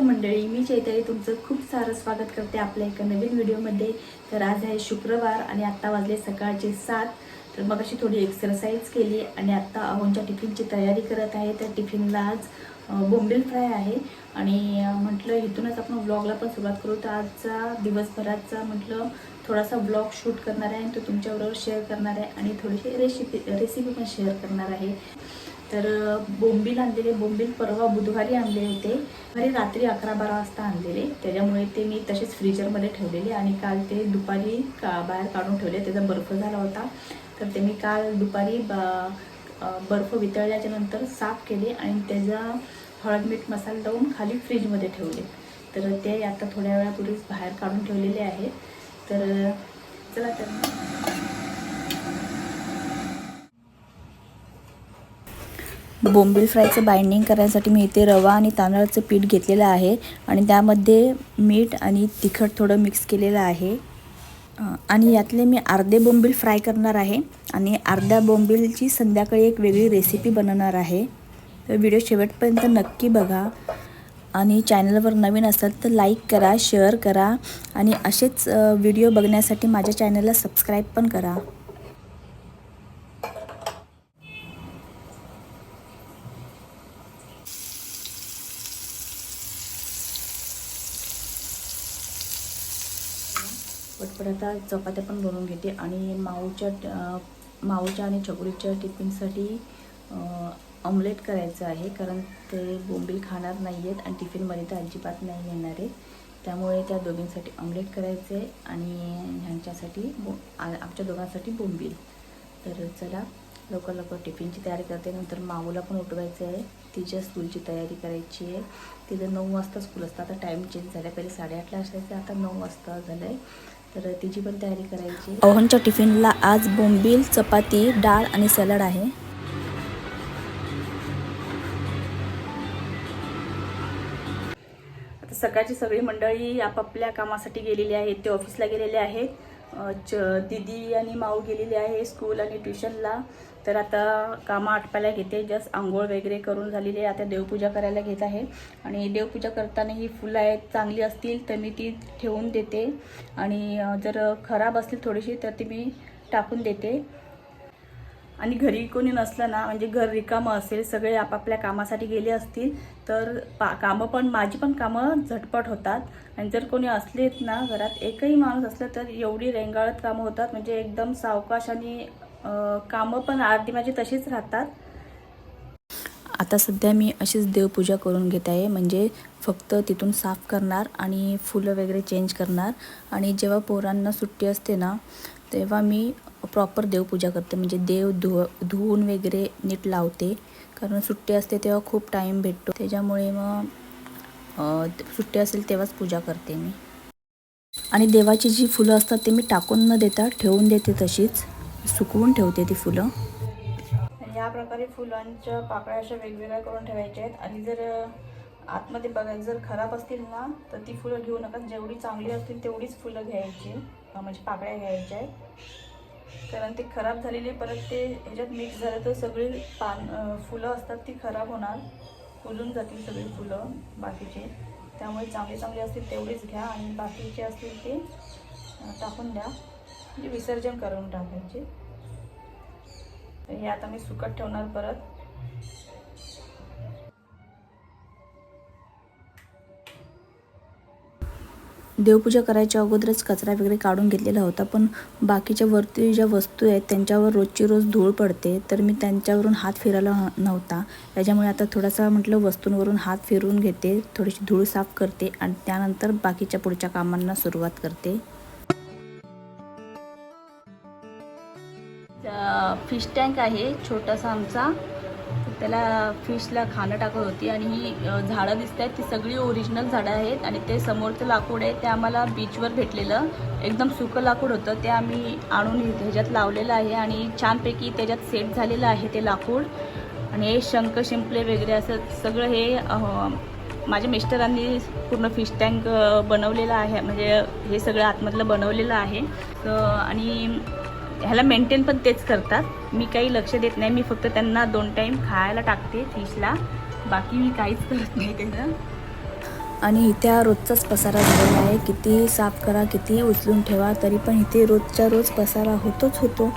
नमस्कार मंडळी मी चैताली. तुमचं खूप सारं स्वागत करते आपल्या एका नवीन व्हिडिओमध्ये. तर आज आहे शुक्रवार आणि आत्ता वाजले सकाळचे सात. तर मग अशी थोडी एक्सरसाइज केली आणि आत्ता अहोंच्या टिफिनची तयारी करत आहे. त्या टिफिनला आज अं, बोंबील फ्राय आहे. आणि म्हटलं इथूनच आपण व्लॉगला पण सुरुवात करू. तर आजचा दिवसभराचा म्हटलं थोडासा ब्लॉग शूट करणार आहे आणि तो तुमच्याबरोबर शेअर करणार आहे. आणि थोडीशी रेसिपी रेसिपी पण शेअर करणार आहे. तर बोंबील आणलेले बोंबील परवा बुधवारी आणले होते. आणि रात्री अकरा बारा वाजता आणलेले. त्याच्यामुळे ते मी तसेच फ्रीजरमध्ये ठेवलेले आणि काल ते दुपारी का बाहेर काढून ठेवले. त्याचा बर्फ झाला होता. तर ते मी काल दुपारी बर्फ वितळल्याच्या नंतर साफ केले आणि त्याचा हळद मीठ मसाला लावून खाली फ्रीजमध्ये ठेवले. तर ते आता थोड्या वेळापूर्वीच बाहेर काढून ठेवलेले आहेत. तर चला तर बोंबील फ्रायचं बाइंडिंग करण्यासाठी मी इथे रवा आणि तांदळाचं पीठ घेतलेलं आहे आणि त्यामध्ये मीठ आणि तिखट थोडं मिक्स केलेलं आहे. आणि यातले मी अर्धे बोंबील फ्राय करणार आहे आणि अर्ध्या बोंबीलची संध्याकाळी एक वेगळी रेसिपी बनवणार आहे. तर व्हिडिओ शेवटपर्यंत नक्की बघा आणि चॅनलवर नवीन असाल तर लाईक करा शेअर करा आणि असेच व्हिडिओ बघण्यासाठी माझ्या चॅनलला सबस्क्राईब पण करा. आता चपात्या पण बनवून घेते. आणि माऊच्या माऊच्या आणि चकुलीच्या टिफिनसाठी ऑमलेट करायचं आहे. कारण ते बोंबील खाणार नाही आहेत आणि टिफिनमध्ये तर अजिबात नाही येणार आहे. त्यामुळे त्या दोघींसाठी ऑमलेट करायचं आहे आणि ह्यांच्यासाठी बो आ- आमच्या दोघांसाठी बोंबील. तर चला लवकर लवकर टिफिनची तयारी करते. नंतर माऊला पण उठवायचं आहे. तिच्या स्कूलची तयारी करायची आहे. तिचं नऊ वाजता स्कूल असतं. आता टाईम चेंज झाला. पहिले साडेआठला असायचं. आता नऊ वाजता झालं आहे तर तिची पण तयारी करायची. अहोनच्या टिफिनला आज बोंबील चपाती डाळ आणि सॅलड आहे. आता सकाळची सगळी मंडळी आपापल्या कामासाठी गेलेली आहेत. ते ऑफिसला गेलेले आहेत. च दिदी आणि माऊ गेलेली आहे स्कूल आणि ट्युशनला तर आता कामं आटपायला घेते. जस्ट आंघोळ वगैरे करून झालेली आहे. आता देवपूजा करायला घेत आहे. आणि देवपूजा करताना ही फुलं आहेत चांगली असतील तर मी ती ठेवून देते. आणि जर खराब असतील थोडीशी तर ती मी टाकून देते. आणि घरी कोणी नसलं ना म्हणजे घर रिकामं असेल सगळे आपापल्या कामासाठी गेले असतील तर पा कामं पण माझी पण कामं झटपट होतात. आणि जर कोणी असलेत ना घरात एकही माणूस असलं तर एवढी रेंगाळत कामं होतात. म्हणजे एकदम सावकाश आणि कामं पण अर्धी माझी तशीच राहतात. आता सध्या मी अशीच देवपूजा करून घेत आहे. म्हणजे फक्त तिथून साफ करणार आणि फुलं वगैरे चेंज करणार. आणि जेव्हा पोरांना सुट्टी असते ना तेव्हा मी प्रॉपर देवपूजा करते. म्हणजे देव धु धुवून वगैरे नीट लावते. कारण सुट्टी असते तेव्हा खूप टाईम भेटतो. त्याच्यामुळे मग सुट्टी असेल तेव्हाच पूजा करते मी. आणि देवाची जी फुलं असतात ते मी टाकून न देता ठेवून देते तशीच. सुकवून ठेवते ती फुलं. या प्रकारे फुलांच्या पाकळ्या अशा वेगवेगळ्या करून ठेवायच्या आहेत. आणि जर आतमध्ये बघायचं जर खराब असतील ना तर ती फुलं घेऊ नका. जेवढी चांगली असतील तेवढीच फुलं घ्यायची. म्हणजे पाकळ्या घ्यायच्या आहेत. कारण ते खराब झालेली परत ते ह्याच्यात मिक्स झालं तर सगळी पान फुलं असतात ती खराब होणार. फुलून जातील सगळी फुलं बाकीचे. त्यामुळे चांगली चांगली असतील तेवढीच घ्या. आणि बाकीचे असतील ते टाकून द्या. म्हणजे विसर्जन करून टाकायचे. तर हे आता मी सुकत ठेवणार परत. देवपूजा करायच्या अगोदरच कचरा वगैरे काढून घेतलेला होता पण बाकीच्या वरती ज्या वस्तू आहेत त्यांच्यावर रोजची रोज धूळ पडते तर मी त्यांच्यावरून हात फिरायला ह- नव्हता. त्याच्यामुळे आता थोडासा म्हटलं वस्तूंवरून हात फिरून घेते थोडीशी धूळ साफ करते आणि त्यानंतर बाकीच्या पुढच्या कामांना सुरुवात करते. फिश टँक आहे छोटासा आमचा. त्याला फिशला खाणं टाकत होती आणि ही झाडं दिसत आहेत ती सगळी ओरिजिनल झाडं आहेत आणि ते समोरचं लाकूड आहे. ते आम्हाला बीचवर भेटलेलं. एकदम सुकं लाकूड होतं. ते आम्ही आणून ह्याच्यात लावलेलं आहे आणि छानपैकी त्याच्यात सेट झालेलं आहे ते लाकूड. आणि हे शंख शिंपले वगैरे असं सगळं हे माझ्या मिस्टरांनी पूर्ण फिश टँक बनवलेलं आहे. म्हणजे हे सगळं आतमधलं बनवलेलं आहे. तर आणि ह्याला मेंटेन पण तेच करतात. मी काही लक्ष देत नाही. मी फक्त त्यांना दोन टाईम खायला टाकते फिशला बाकी मी काहीच करत नाही त्यांना आणि इथे रोजचाच पसारा झालेला आहे. किती साफ करा किती उचलून ठेवा तरी पण इथे रोजच्या रोज पसारा होतोच होतो.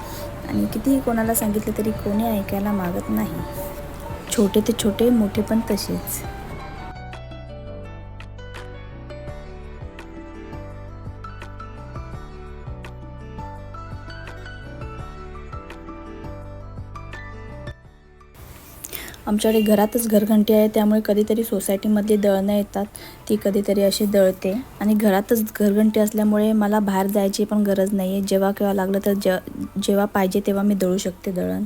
आणि कितीही कोणाला सांगितलं तरी कोणी ऐकायला मागत नाही. छोटे ते छोटे मोठे पण तसेच. आमच्याकडे घरातच घरघंटी आहे त्यामुळे कधीतरी सोसायटीमधली दळणं येतात ती कधीतरी अशी दळते. आणि घरातच घरघंटी असल्यामुळे मला बाहेर जायची पण गरज नाही आहे जेव्हा केव्हा लागलं तर जे जेव्हा पाहिजे तेव्हा मी दळू शकते दळण.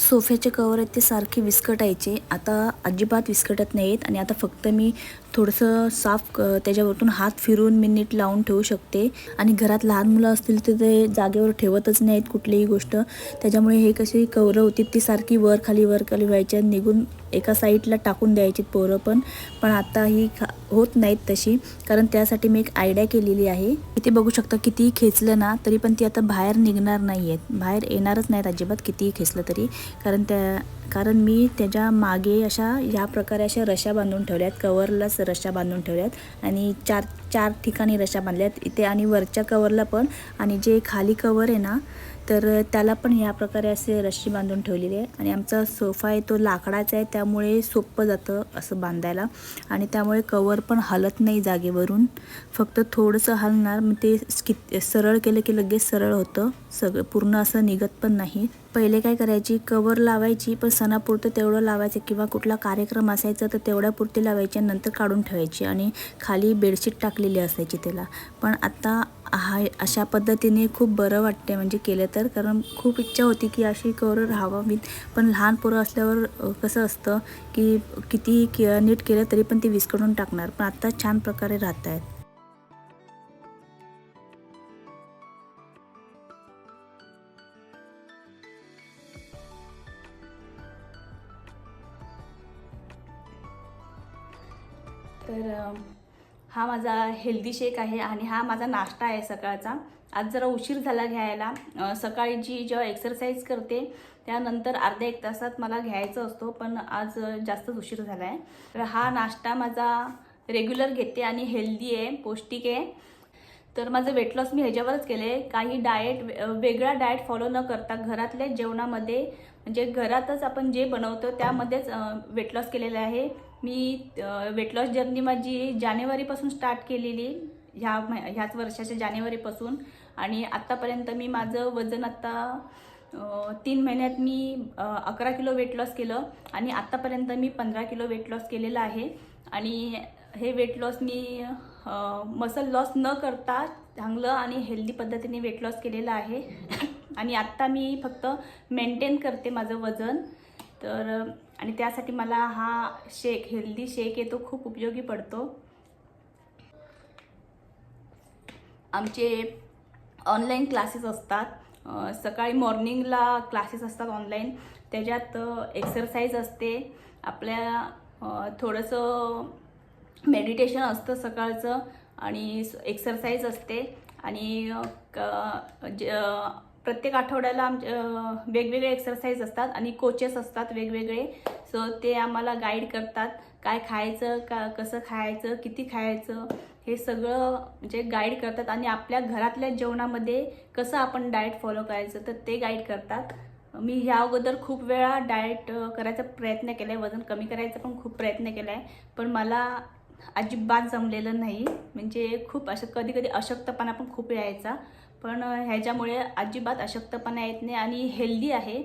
सोफ्याचे कवर आहेत ते सारखे विस्कटायचे. आता अजिबात विस्कटत नाहीत आणि आता फक्त मी थोडंसं साफ क त्याच्यावरतून हात फिरून मी नीट लावून ठेवू शकते. आणि घरात लहान मुलं असतील तर ते जागेवर ठेवतच नाहीत कुठलीही गोष्ट. त्याच्यामुळे हे कशी कवरं होती ती सारखी वर खाली वर खाली व्हायच्या निघून एका साईडला टाकून द्यायची पोरं पण पण आता ही खा होत नाहीत तशी. कारण त्यासाठी मी एक आयडिया केलेली आहे. इथे बघू शकता कितीही खेचलं ना तरी पण ती आता बाहेर निघणार नाही आहेत बाहेर येणारच नाहीत अजिबात कितीही खेचलं तरी. कारण त्या कारण मी त्याच्यामागे अशा ह्या प्रकारे अशा रशा बांधून ठेवल्यात कवरलाच रशा बांधून ठेवल्यात आणि चार चार ठिकाणी रशा बांधल्यात. इथे आणि वरच्या कवरला पण आणि जे खाली कवर आहे ना तर त्याला पण ह्या प्रकारे असे रशी बांधून ठेवलेली आहे आणि आमचा सोफा आहे तो लाकडाचा आहे त्यामुळे सोपं जातं असं बांधायला. आणि त्यामुळे कवर पण हलत नाही जागेवरून. फक्त थोडंसं हलणार मग ते स्कित सरळ केलं की लगेच सरळ होतं. सगळं पूर्ण असं निघत पण नाही. पहिले काय करायची? कवर लावायची पण सणापुरतं तेवढं लावायचं किंवा कुठला कार्यक्रम असायचा तर तेवढ्यापुरती लावायची नंतर काढून ठेवायची आणि खाली बेडशीट टाकलेली असायची त्याला. पण आता हा अशा पद्धतीने खूप बरं वाटते म्हणजे केलं तर. कारण खूप इच्छा होती की अशी कवर राहावी पण लहान पोरं असल्यावर कसं असतं की कितीही के नीट केलं तरी पण ती विस्कटून टाकणार. पण आत्ता छान प्रकारे राहत आहेत तर हा माझा हेल्दी शेक आहे आणि हा माझा नाश्ता आहे सकाळचा. आज जरा उशीर झाला घ्यायला. सकाळी जी जेव्हा एक्सरसाइज करते त्यानंतर अर्ध्या एक तासात मला घ्यायचा असतो पण आज जास्तच उशीर झाला आहे तर हा नाश्ता माझा रेग्युलर घेते आणि हेल्दी आहे पौष्टिक आहे. तर माझं वेट लॉस मी ह्याच्यावरच केलं आहे काही डाएट वेगळा डाएट फॉलो न करता घरातल्या जेवणामध्ये म्हणजे घरातच आपण जे बनवतो त्यामध्येच वेट लॉस केलेलं आहे. मी वेट लॉस जर्नी माझी जानेवारीपासून स्टार्ट केलेली ह्या मै- ह्याच वर्षाच्या जानेवारीपासून. आणि आत्तापर्यंत मी माझं वजन आत्ता तीन महिन्यात मी अकरा किलो वेट लॉस केलं. आणि आत्तापर्यंत मी पंधरा किलो वेट लॉस केलेलं आहे. आणि हे वेट लॉस मी मसल लॉस न करता चांगलं आणि हेल्दी पद्धतीने वेट लॉस केलेलं आहे. आणि आत्ता मी फक्त मेंटेन करते माझं वजन. तर आणि त्यासाठी मला हा शेक हेल्दी शेक आहे तो खूप उपयोगी पडतो. आमचे ऑनलाईन क्लासेस असतात. सकाळी मॉर्निंगला क्लासेस असतात ऑनलाईन त्याच्यात एक्सरसाइज असते. आपल्या थोडंसं मेडिटेशन असतं सकाळचं आणि एक्सरसाइज असते. आणि क- ज प्रत्येक आठवड्याला आम वेगवेगळे एक्सरसाइज असतात आणि कोचेस असतात वेगवेगळे. सो ते आम्हाला गाईड करतात काय खायचं का कसं खायचं किती खायचं हे सगळं म्हणजे गाईड करतात. आणि आपल्या घरातल्या जेवणामध्ये कसं आपण डाएट फॉलो करायचं तर ते गाईड करतात. मी ह्या अगोदर खूप वेळा डाएट करायचा प्रयत्न केला आहे वजन कमी करायचा पण खूप प्रयत्न केला आहे पण मला अजिबात जमलेलं नाही. म्हणजे खूप असं कधी कधी अशक्तपणा पण खूप यायचा. पण ह्याच्यामुळे अजिबात अशक्तपणा येत नाही आणि हेल्दी आहे.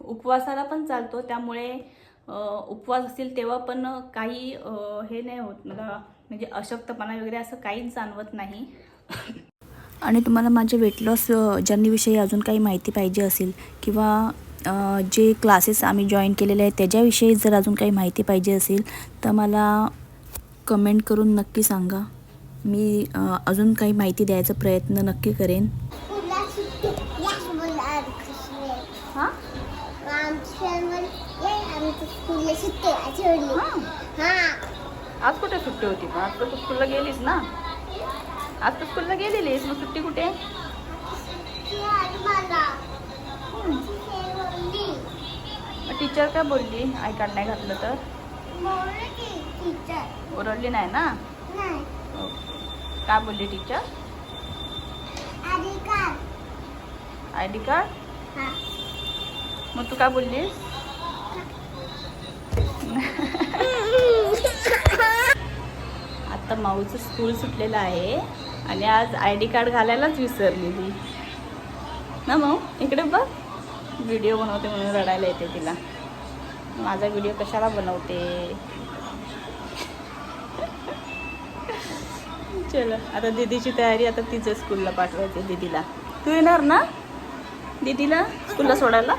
उपवासाला पण चालतो. त्यामुळे उपवास असतील तेव्हा पण काही हे नाही होत. मला म्हणजे अशक्तपणा वगैरे असं काहीच जाणवत नाही. आणि तुम्हाला माझे वेट लॉस जर्नीविषयी अजून काही माहिती पाहिजे असेल किंवा जे क्लासेस आम्ही जॉईन केलेले आहेत त्याच्याविषयी जर अजून काही माहिती पाहिजे असेल तर मला कमेंट करून नक्की सांगा. मी अजून काही माहिती द्यायचा प्रयत्न नक्की करेन. आज कुठे सुट्टी होती पण आज तर तू स्कूलला गेलीस ना? आज तर स्कूलला गेलेलीस. मग सुट्टी कुठे? टीचर काय बोलली? आय कार्ड नाही घातलं तर? ओरडली नाही ना? नाही. काय बोलली टीचर आय डी कार्ड हा. मग तू काय बोललीस? आता माऊचं स्कूल सुटलेलं आहे आणि आज आय डी कार्ड घालायलाच विसरलेली. ना माऊ इकडे बघ. व्हिडिओ बनवते म्हणून रडायला येते तिला. माझा व्हिडिओ कशाला बनवते? चल आता दीदीची तयारी आता तिचं स्कूलला पाठवायचं दीदीला. तू येणार ना? दीदीला स्कूलला सोडायला?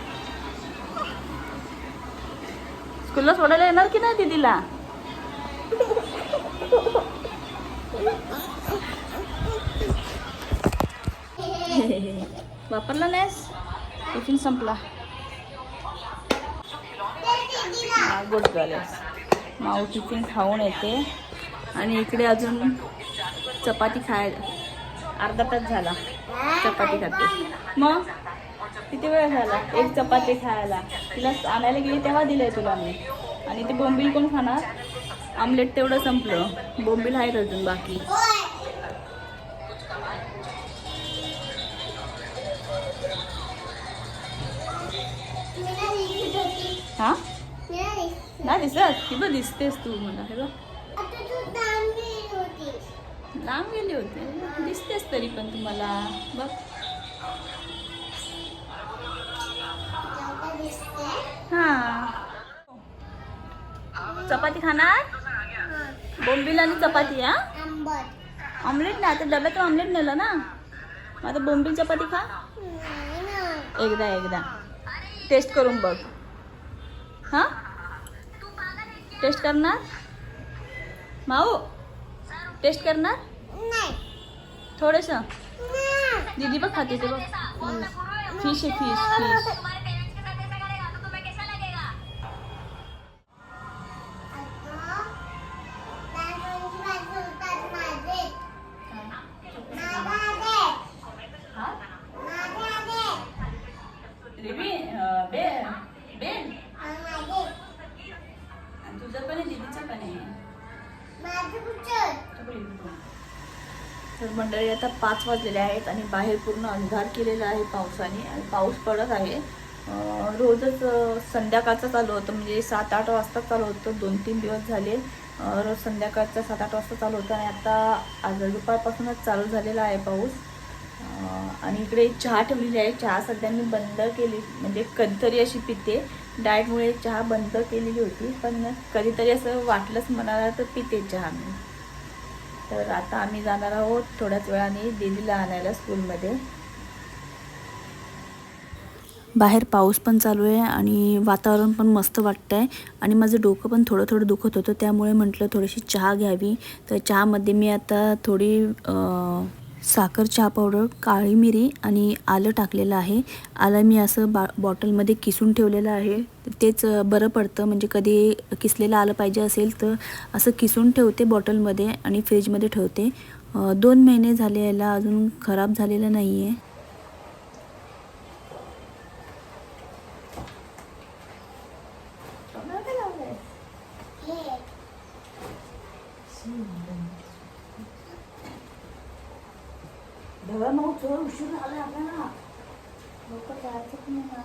स्कूलला सोडायला येणार की नाही दीदीला? वापरला नाहीस? टिफिन संपला. गुड गर्ल्स माऊ टिफिन खाऊन येते. आणि इकडे अजून चपाती खाय अर्धा तास झाला. चपाती खाते. मग? किती वेळ झाला? एक चपाती खायला. तिला आणायला गेली तेव्हा दिलंय तुला मी. आणि ते बोंबील कोण खाणार? आमलेट तेवढं संपलं. बोंबील आहेत अजून बाकी. हा? नाही दिसत? की बघ दिसतेस तू मला. हे बघ. लांब गेले होते. दिसतेस तरी पण तुम्हाला. बघ. हा. चपाती खाणार? बोंबील आणि चपाती हा? ऑमलेट नाही आता डब्यात ऑमलेट नेलं ना. मग आता बोंबील चपाती खा. एकदा एकदा. टेस्ट करून बघ. हा? टेस्ट करणार? माऊ टेस्ट करणार? थोडस. दीदी बघ खाते ते बघ. फिश आहे फिश फिश मंडळी आता पाच वाजलेले आहेत आणि बाहेर पूर्ण अंधार केलेला आहे पावसाने आणि पाऊस पडत आहे. रोजच संध्याकाळचा संध्याकाळचं चालू होतं म्हणजे सात आठ वाजता चालू होतं दोन तीन दिवस झाले. रोज संध्याकाळचा सात आठ वाजता चालू होतं आणि आता आज दुपारपासूनच चालू झालेला आहे पाऊस. आणि इकडे चहा ठेवलेली आहे. चहा सध्या मी बंद केली म्हणजे कधीतरी अशी पिते. डाएटमुळे चहा बंद केलेली होती पण कधीतरी असं वाटलंच मनाला तर पिते चहा मी. तर आता आम्ही जाणार आहोत थोड्याच वेळाने दिदीला आणायला स्कूलमध्ये. बाहेर पाऊस पण चालू आहे आणि वातावरण पण मस्त वाटतं आहे आणि माझं डोकं पण थोडं थोडं दुखत होतं त्यामुळे म्हटलं थोडीशी चहा घ्यावी. तर चहामध्ये मी आता थोडी साखर चहा पावडर काळी मिरी आणि आलं टाकलेलं आहे. आलं मी असं बा बॉटलमध्ये किसून ठेवलेलं आहे. तेच बरं पडतं. म्हणजे कधी किसलेलं आलं पाहिजे असेल तर असं किसून ठेवते बॉटलमध्ये आणि फ्रीजमध्ये ठेवते. दोन महिने झाले याला अजून खराब झालेलं नाही आहे ढगा मग चोर उशीर झाला आपल्याला लोक जायचं पण नाही ना.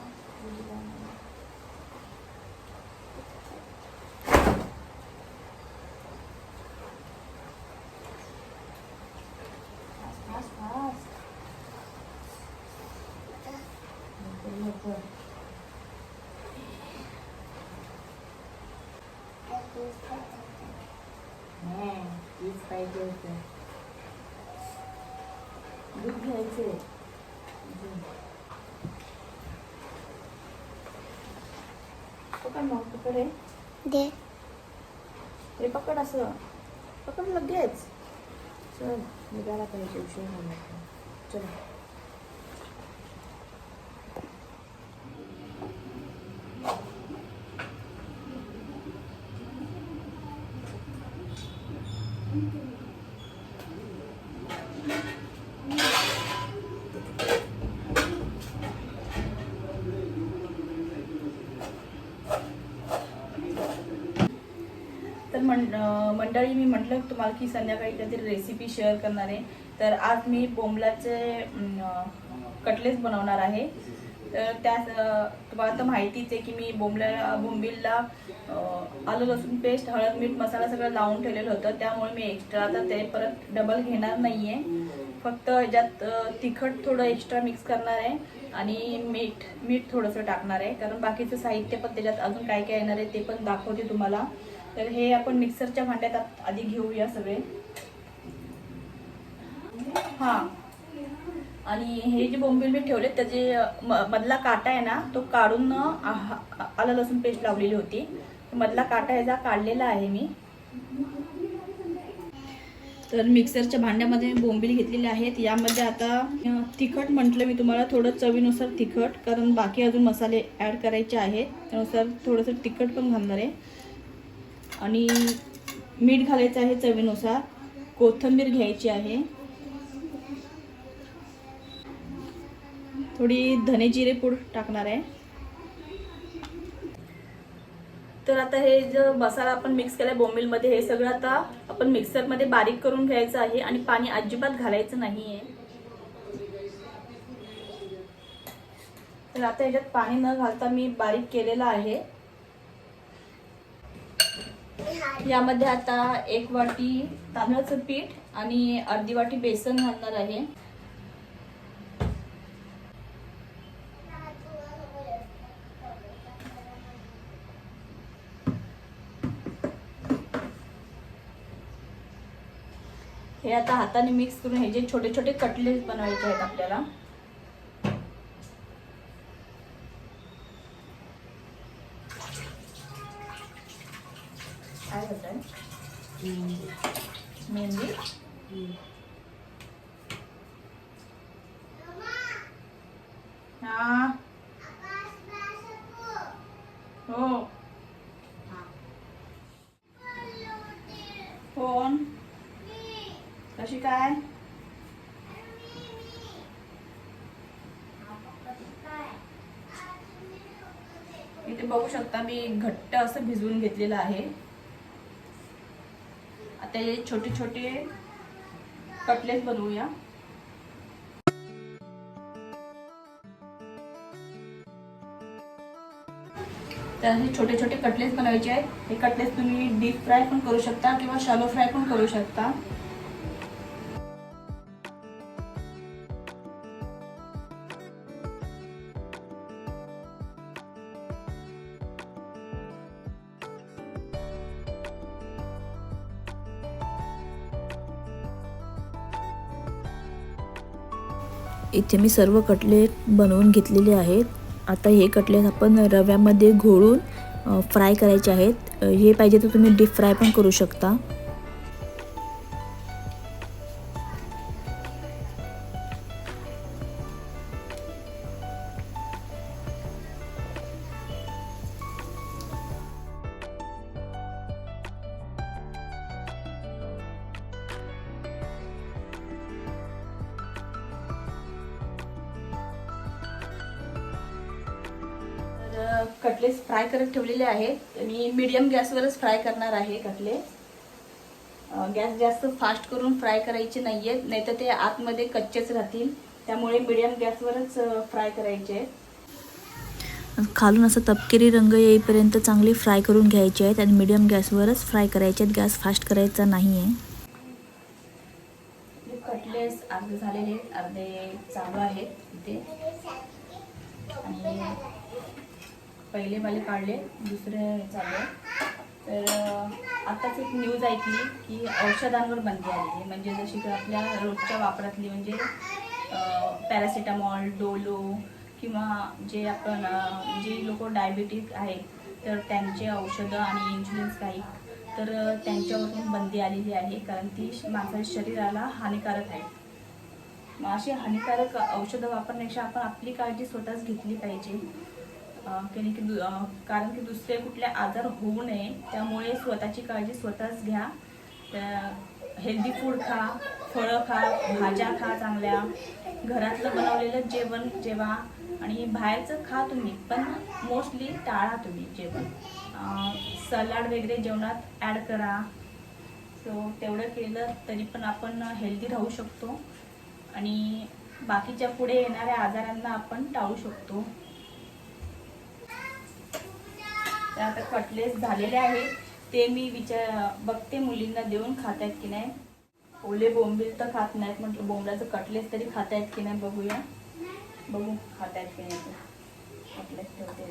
Fast, fast, fast. लवकर, लवकर. नाही, तीच पाहिजे होतं दूध घ्यायचे पकड मग पकड हे. दे. हे पकड असं. पकड लगेच. चल निघायला पाहिजे उशीर झाला चल. मंडळी मी म्हटलं तुम्हाला की संध्याकाळी काहीतरी रेसिपी शेअर करणार आहे. तर आज मी बोंबलाचे कटलेस कटलेट्स बनवणार आहे. तर त्यात तुम्हाला तर माहितीच आहे की मी बोंबला बोंबिलला आलं लसूण पेस्ट हळद मीठ मसाला सगळं लावून ठेवलेलं होतं. त्यामुळे मी एक्स्ट्रा तर ते परत डबल घेणार नाही आहे फक्त ह्याच्यात तिखट थोडं एक्स्ट्रा मिक्स करणार आहे आणि मीठ मीठ थोडंसं टाकणार आहे. कारण बाकीचं साहित्य पण त्याच्यात अजून काय काय येणार आहे ते पण दाखवते तुम्हाला. तर हे आपण मिक्सरच्या भांड्यात आधी घेऊया सगळे. हां. आणि हे जे बोंबील मी ठेवले त्याचे म- मधला काटा आहे ना तो काढून आलं लसूण पेस्ट लावलेली होती. मधला काटा याचा काढलेला आहे मी. तर मिक्सरच्या भांड्यामध्ये मी बोंबील घेतलेले आहेत. यामध्ये आता तिखट म्हटलं मी तुम्हाला थोडं चवीनुसार तिखट कारण बाकी अजून मसाले ॲड करायचे आहेत. त्यानुसार थोडंसं तिखट पण घालणार आहे. आणि मीठ घालायचं आहे चवीनुसार. कोथिंबीर घ्यायची आहे. थोडी धने जिरे पूड टाकणार आहे. तर आता हे जो मसाला आपण मिक्स केलाय बोंबीलमध्ये हे सगळं आता आपण मिक्सरमध्ये बारीक करून घ्यायचं आहे आणि पाणी अजिबात घालायचं नाही आहे तर आता ह्याच्यात पाणी न घालता मी बारीक केलेलं आहे. यामध्ये आता एक वाटी तांदळाचं पीठ आणि अर्धी वाटी बेसन घालणार आहे. हे आता हाताने मिक्स करून हे जे छोटे छोटे कटलेट बनवायचे आहेत आपल्याला काय होत आहे मेहंदी हा हो कोण कशी काय? इथे बघू शकता मी घट्ट असं भिजवून घेतलेलं आहे. आता हे छोटे छोटे कटलेट बनवूया. तर हे छोटे छोटे कटलेट बनवायचे आहेत. हे कटलेट तुम्ही डीप फ्राय पण करू शकता किंवा शॅलो फ्राय पण करू शकता. इथे मी सर्व कटलेट बनवून घेतलेले आहेत. आता हे कटलेट आपण रव्यामध्ये घोळून फ्राय करायचे आहेत. हे पाहिजे तर तुम्ही डीप फ्राय पण करू शकता. मीडियम गॅसवरच फ्राय करणार आहे कटलेट गॅस जास्त फास्ट करून फ्राय करायचे नाही आहेत नाही तर ते आतमध्ये कच्चेच राहतील. त्यामुळे मीडियम गॅसवरच फ्राय करायचे. आहेत खालून असं तपकिरी रंग येईपर्यंत चांगले फ्राय करून घ्यायचे आहेत आणि मीडियम गॅसवरच फ्राय करायचे आहेत. गॅस फास्ट करायचा नाही आहे जे कटलेट्स अर्धे झालेले आहेत, अर्धे चालू आहेत इथे. आणि पहिले वाले काढले दुसरे चालू तर आत्ताच एक न्यूज ऐकली की औषधांवर बंदी आलेली आहे. म्हणजे जशी की आपल्या रोजच्या वापरातली म्हणजे पॅरासिटामॉल डोलो किंवा जे आपण जे लोक डायबिटिक आहेत तर त्यांचे औषधं आणि इन्शुरन्स काही तर त्यांच्यावरून बंदी आलेली आहे. कारण ती माणसाच्या शरीराला हानिकारक आहे. मग अशी हानिकारक औषधं वापरण्यापेक्षा आपण आपली काळजी स्वतःच घेतली पाहिजे. की दु- कारण की दुसरे कुठले आजार होऊ नये त्यामुळे स्वतःची काळजी स्वतःच घ्या. हेल्दी फूड खा फळं खा भाज्या खा चांगल्या. घरातलं बनवलेलं जेवण जेवा आणि बाहेरचं खा तुम्ही पण मोस्टली टाळा तुम्ही जेवण. सलाड वगैरे जेवणात ॲड करा. सो तेवढं केलं तरी पण आपण हेल्दी राहू शकतो. आणि बाकीच्या पुढे येणाऱ्या आजारांना आपण टाळू शकतो. तर आता कटलेस झालेले आहेत. ते मी विचार बघते मुलींना देऊन खात आहेत की नाही. ओले बोंबील तर खात नाहीत. म्हटलं बोंबलाचं कटलेस तरी खात आहेत की नाही बघूया. बघू खात आहेत की नाही कटलेस ठेवते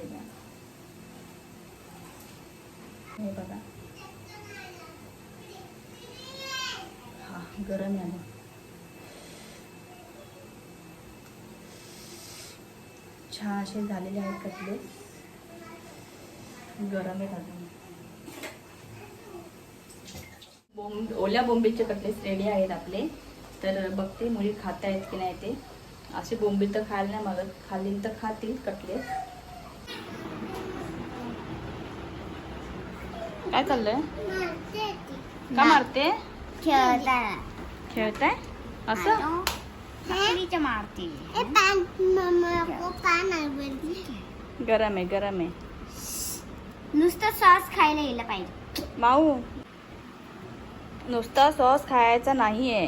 हे बघा. हा गरम आहे. ना छान असे झालेले आहेत कटलेस. गरम आहे बोंब ओल्या बोंबीलचे कटलेस रेडी आहेत आपले. तर बघते मुली खात आहेत की नाही ते. असे बोंबील तर खायला नाही मागत. खाल्ली तर खातील कटलेस काय चाललंय. का मारते? खेळताय. असं? मारते. ए पॅन मम्मा को पॅन आवडली गरम आहे गरम आहे. नुसतं सॉस खायला गेलं पाहिजे. माऊ नुसता सॉस खायचा नाहीये.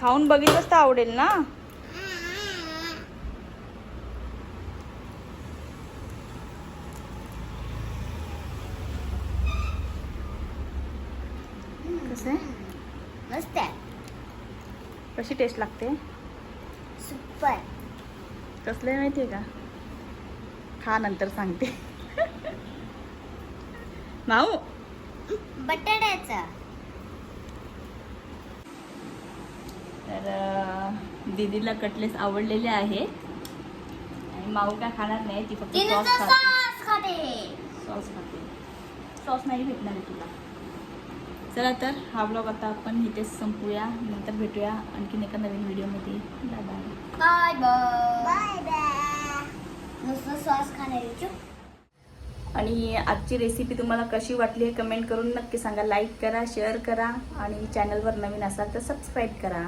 खाऊन बघितलंच तर आवडेल ना? कसं मस्त आहे. कशी टेस्ट लागते? सुपर. कसलं माहिती आहे का? खा नंतर सांगते. माऊ. बटाट्याचं. तर दीदीला कटलेस आवडलेले आहे. आणि माऊ काय खाणार नाही ती फक्त सॉस खाते. सॉस खाते. सॉस नाही भेटणार आहे तुला. चला तर हा ब्लॉग आता आपण इथेच संपूया. नंतर भेटूया आणखीन एका नवीन व्हिडिओमध्ये bye bye bye bye bye नुसतं सॉस आणि आजची रेसिपी तुम्हाला कशी वाटली हे कमेंट करून नक्की सांगा. लाईक करा शेअर करा आणि चॅनलवर नवीन असाल तर सबस्क्राईब करा.